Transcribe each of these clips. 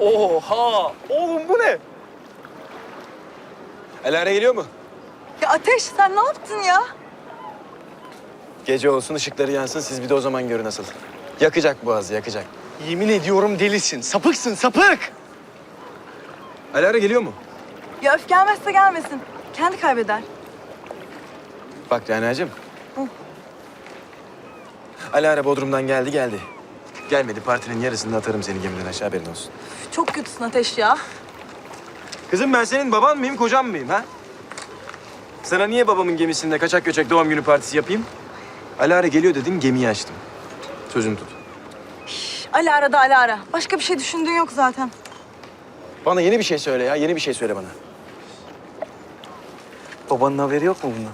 Oha! Oğlum bu ne? Elara geliyor mu? Ya Ateş sen ne yaptın ya? Gece olsun ışıkları yansın siz bir de o zaman görün nasıl. Yakacak boğazı yakacak. Yemin ediyorum delisin. Sapıksın sapık. Elara geliyor mu? Ya öf gelmezse gelmesin. Kendi kaybeder. Bak Rana'cığım. Alara Bodrum'dan geldi geldi. Gelmedi partinin yarısında atarım seni gemiden aşağı haberin olsun. Çok kötüsün Ateş ya. Kızım ben senin baban mıyım kocan mıyım ha? Sana niye babamın gemisinde kaçak göçek doğum günü partisi yapayım? Alara geliyor dedim gemiyi açtım. Sözünü tut. Alara da Alara. Başka bir şey düşündüğün yok zaten. Bana yeni bir şey söyle ya yeni bir şey söyle bana. Babanın haberi yok mu bundan?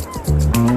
Mm-hmm.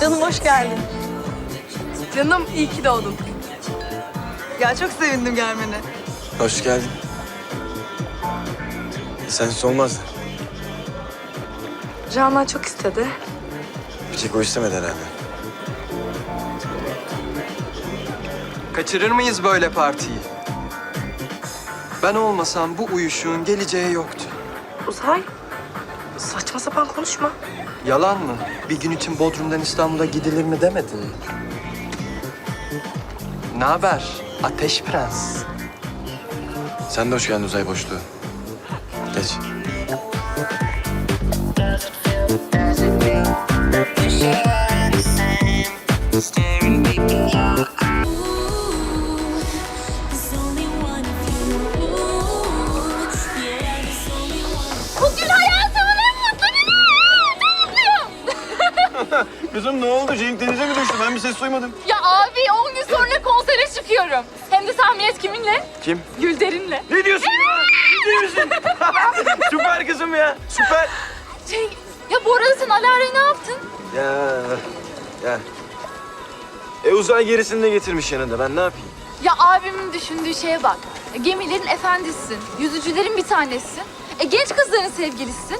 Canım hoş geldin. Canım iyi ki doğdun. Ya çok sevindim gelmene. Hoş geldin. Sensiz olmaz. Canan çok istedi. Bir tek o istemedi herhalde. Kaçırır mıyız böyle partiyi? Ben olmasam bu uyuşuğun geleceği yoktu. Uzay, saçma sapan konuşma. Yalan mı? Bir gün için Bodrum'dan İstanbul'a gidilir mi demedin? Ne haber? Ateş Prens. Sen de hoş geldin uzay boşluğu. Geç. Kızım ne oldu? Cenk denize mi düştü? Ben bir ses duymadım. Ya abi 10 gün sonra konsere çıkıyorum. Hem de tahmin et kiminle? Kim? Gülder'inle. Ne diyorsun ya? Ciddi misin? Süper kızım ya. Süper. Şey, ya bu arada sen Alara'yı ne yaptın? Ya. Ya. E uzay gerisini de getirmiş yanında. Ben ne yapayım? Ya abimin düşündüğü şeye bak. Gemilerin efendisisin. Yüzücülerin bir tanesisin. E genç kızların sevgilisisin.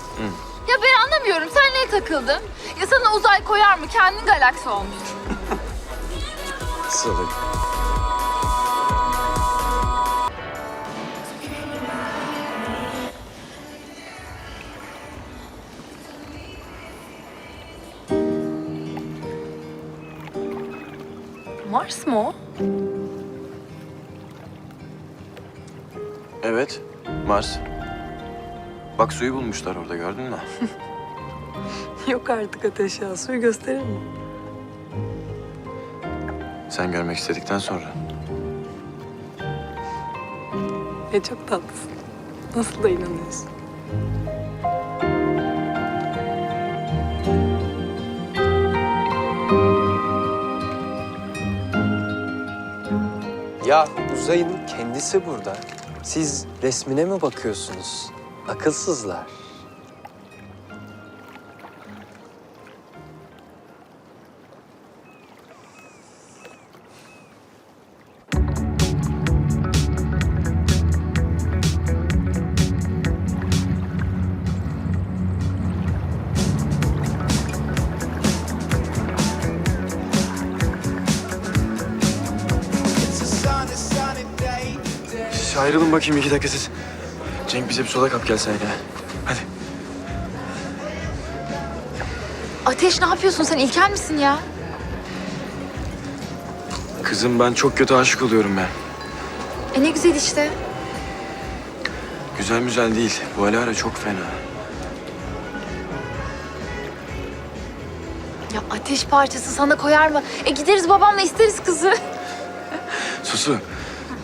Ya ben anlamıyorum. Sen neye takıldın? Ya sana uzay koyar mı? Kendin galaksi olmuş. Salak. Mars mı o? Evet. Mars. Bak suyu bulmuşlar orada gördün mü? Yok artık ateş ya. Suyu gösterir mi? Sen görmek istedikten sonra. Ya çok tatlısın. Nasıl da inanıyorsun? Ya uzayın kendisi burada. Siz resmine mi bakıyorsunuz? Akılsızlar. Ayrılın bakayım iki dakika siz. Cenk bize bir soda kap gelsene ya. Hadi. Ateş ne yapıyorsun sen İlker misin ya? Kızım ben çok kötü aşık oluyorum ben. E ne güzel işte. Güzel güzel değil. Bu Alara çok fena. Ya ateş parçası sana koyar mı? E gideriz babamla isteriz kızı. Susu.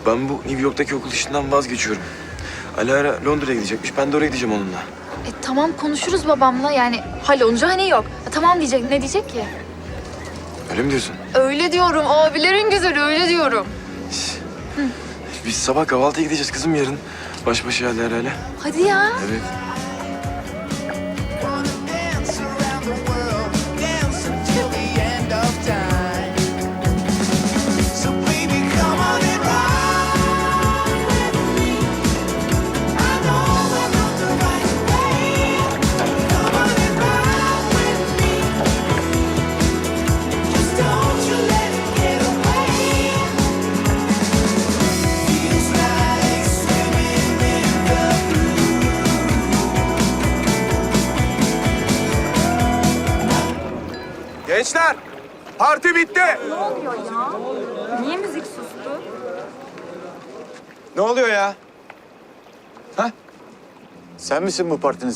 Ben bu New York'taki okul işinden vazgeçiyorum. Alara Londra'ya gidecekmiş. Ben de oraya gideceğim onunla. E tamam konuşuruz babamla yani hallolunca hani yok. E, tamam diyecek ne diyecek ki? Öyle mi diyorsun? Öyle diyorum abilerin güzeli öyle diyorum. Biz sabah kahvaltıya gideceğiz kızım yarın. Baş başa Alara'yla. Hadi ya. Evet. Gençler, parti bitti. Niye müzik sustu? Ne oluyor ya? Sen misin bu partinin